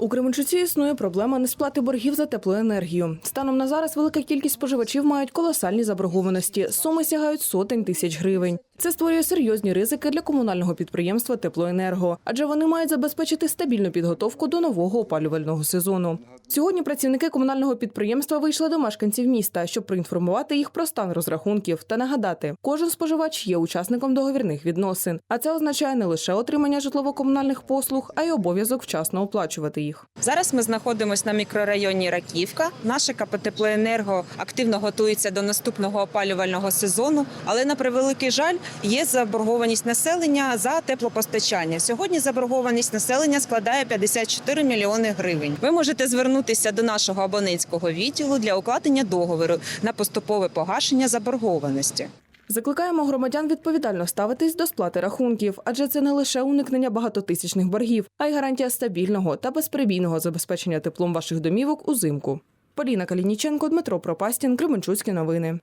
У Кременчуці існує проблема несплати боргів за теплоенергію. Станом на зараз велика кількість споживачів мають колосальні заборгованості. Суми сягають сотень тисяч гривень. Це створює серйозні ризики для комунального підприємства Теплоенерго, адже вони мають забезпечити стабільну підготовку до нового опалювального сезону. Сьогодні працівники комунального підприємства вийшли до мешканців міста, щоб проінформувати їх про стан розрахунків та нагадати, кожен споживач є учасником договірних відносин, а це означає не лише отримання житлово-комунальних послуг, а й обов'язок вчасно оплачувати їх. Зараз ми знаходимося на мікрорайоні Раківка. Наше КП «Теплоенерго» активно готується до наступного опалювального сезону, але на превеликий жаль є заборгованість населення за теплопостачання. Сьогодні заборгованість населення складає 54 мільйони гривень. Ви можете звернутися до нашого абонентського відділу для укладення договору на поступове погашення заборгованості. Закликаємо громадян відповідально ставитись до сплати рахунків, адже це не лише уникнення багатотисячних боргів, а й гарантія стабільного та безперебійного забезпечення теплом ваших домівок узимку. Поліна Калініченко, Дмитро Пропастін, Кременчуцькі новини.